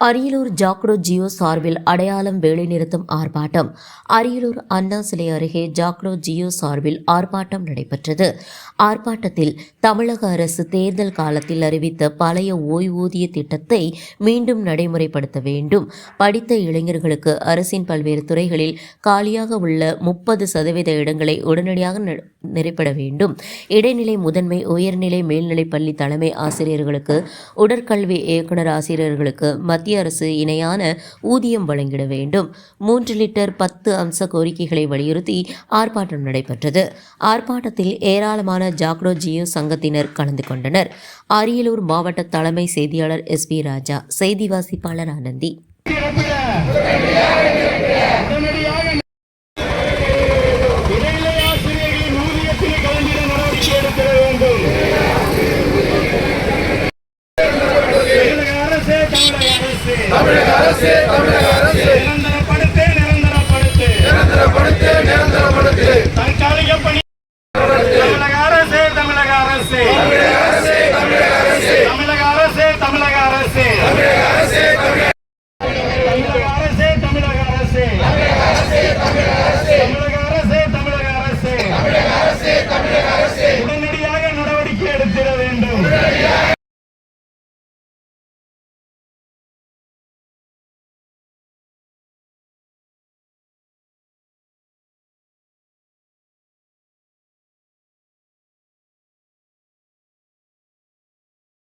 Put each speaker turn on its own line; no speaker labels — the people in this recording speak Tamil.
அரியலூர் ஜாக்டோ ஜியோ சார்பில் அடையாளம் வேலைநிறுத்தம் ஆர்ப்பாட்டம். அரியலூர் அண்ணா சிலை அருகே ஜாக்டோ ஜியோ சார்பில் ஆர்ப்பாட்டம் நடைபெற்றது. ஆர்ப்பாட்டத்தில் தமிழக அரசு தேர்தல் காலத்தில் அறிவித்த பழைய ஓய்வூதிய திட்டத்தை மீண்டும் நடைமுறைப்படுத்த வேண்டும். படித்த இளைஞர்களுக்கு அரசின் பல்வேறு துறைகளில் காலியாக உள்ள முப்பது சதவீத இடங்களை உடனடியாக ந- நிரப்பிட வேண்டும். இடைநிலை முதன்மை உயர்நிலை மேல்நிலைப் பள்ளி தலைமை ஆசிரியர்களுக்கு உடற்கல்வி இயக்குனர் ஆசிரியர்களுக்கு மத்திய அரசு இணையான ஊதியம் வழங்கிட வேண்டும். மூன்று லிட்டர் பத்து அம்ச கோரிக்கைகளை வலியுறுத்தி ஆர்ப்பாட்டம் நடைபெற்றது. ஆர்ப்பாட்டத்தில் ஏராளமான ஜாக்டோ ஜியோ சங்கத்தினர் கலந்து கொண்டனர். அரியலூர் மாவட்ட தலைமை செய்தியாளர் எஸ் பி ராஜா செய்தி வாசிப்பாளர் ஆனந்தி.
தமிழக அரசே தமிழக அரசு.
நிரந்தரப்படுத்து நிரந்தரப்படுத்து.
நிரந்தரப்படுத்து நிரந்தரப்படுத்து.
தற்காலிக பணி. தமிழக அரசே தமிழக அரசே.